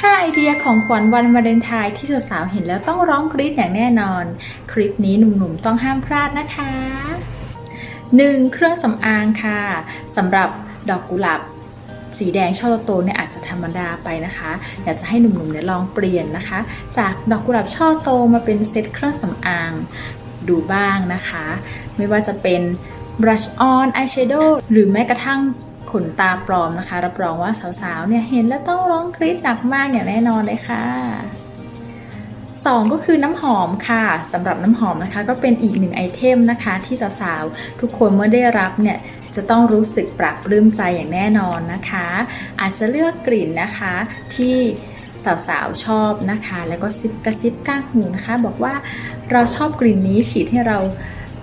5 ไอเดียของขวัญวันวาเลนไทน์ที่สาวๆเห็นแล้วต้องร้องกรี๊ดอย่างแน่นอน คลิปนี้หนุ่มๆต้องห้ามพลาดนะคะ 1. เครื่องสำอางค่ะสำหรับดอกกุหลาบสีแดงช่อโตเนี่ยอาจจะธรรมดาไปนะคะ อยากจะให้หนุ่มๆเนี่ยลองเปลี่ยนนะคะ จากดอกกุหลาบช่อโตมาเป็นเซตเครื่องสำอางดูบ้างนะคะ ไม่ว่าจะเป็น brush on eyeshadow หรือแม้กระทั่ง ขนตาปลอมนะคะ รับรองว่าสาวๆเนี่ยเห็นแล้วต้องร้องกรี๊ดหนักมากอย่างแน่นอนเลยค่ะ 2 ก็คือน้ำหอมค่ะสำหรับน้ำหอมนะคะ ก็เป็นอีกหนึ่งไอเทมนะคะ ที่สาวๆทุกคนเมื่อได้รับเนี่ยจะต้องรู้สึกปรับปลื้มใจอย่างแน่นอนนะคะ อาจจะเลือกกลิ่นนะคะที่สาวๆชอบนะคะ แล้วก็ซิบกระซิบก้างหูนะคะ บอกว่าเราชอบกลิ่นนี้ฉีดให้เรา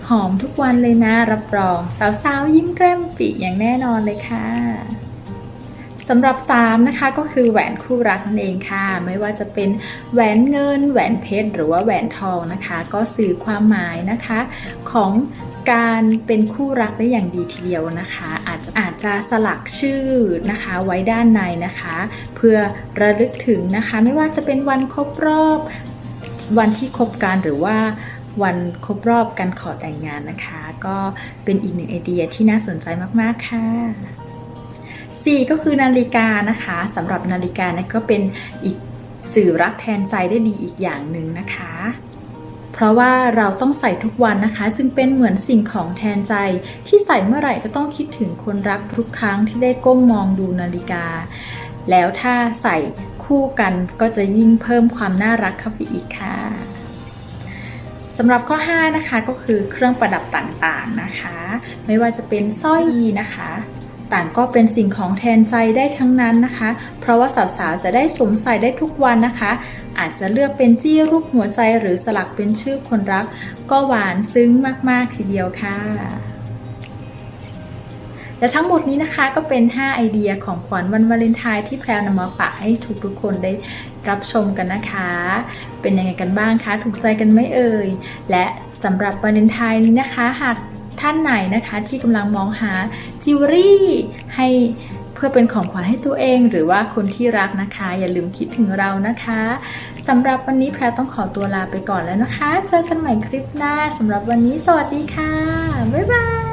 หอมทุกวันเลยนะ รับรอง สาวๆ ยิ้มแกล้มปิอย่างแน่นอนเลยค่ะสำหรับ 3 นะคะก็คือแหวนคู่รักนั่นเองค่ะ ไม่ว่าจะเป็นแหวนเงิน แหวนเพชร หรือว่าแหวนทองนะคะ ก็สื่อความหมายนะคะ ของการเป็นคู่รักได้อย่างดีทีเดียวนะคะ อาจจะอาจจะสลักชื่อนะคะไว้ด้านในนะคะ เพื่อระลึกถึงนะคะ ไม่ว่าจะเป็นวันครบรอบวันที่คบกันหรือว่า วันครบรอบการขอแต่งงานนะคะ ก็เป็นอีกหนึ่งไอเดียที่น่าสนใจมากๆค่ะ 4 ก็คือนาฬิกานะคะสำหรับนาฬิกาเนี่ยก็เป็นอีกสื่อรักแทนใจได้ดีอีกอย่างหนึ่งนะคะ เพราะว่าเราต้องใส่ทุกวันนะคะ จึงเป็นเหมือนสิ่งของแทนใจ ที่ใส่เมื่อไหร่ก็ต้องคิดถึงคนรักทุกครั้งที่ได้ก้มมองดูนาฬิกา แล้วถ้าใส่คู่กันก็จะยิ่งเพิ่มความน่ารักเข้าไปอีกค่ะ สำหรับข้อ 5 นะคะก็คือเครื่องประดับต่างๆนะคะ ไม่ว่าจะเป็นสร้อยนะคะ ต่างก็เป็นสิ่งของแทนใจได้ทั้งนั้นนะคะ เพราะว่าสาวๆจะได้สวมใส่ได้ทุกวันนะคะ อาจจะเลือกเป็นจี้รูปหัวใจหรือสลักเป็นชื่อคนรัก ก็หวานซึ้งมากๆทีเดียวค่ะ และทั้งหมดนี้นะคะก็เป็น 5 ไอเดียของขวัญวันวาเลนไทน์ที่แพรวนำมาฝากให้ทุกๆคนได้รับชมกันนะคะ เป็นยังไงกันบ้างคะ ถูกใจกันไหมเอ่ย และสำหรับวาเลนไทน์นี้นะคะ หากท่านไหนนะคะ ที่กำลังมองหาจิวเวลรี่ให้เพื่อเป็นของขวัญให้ตัวเอง หรือว่าคนที่รักนะคะ อย่าลืมคิดถึงเรานะคะสำหรับวันนี้แพรต้องขอตัวลาไปก่อนแล้วนะคะ เจอกันใหม่คลิปหน้าสำหรับวันนี้สวัสดีค่ะ บ๊ายบาย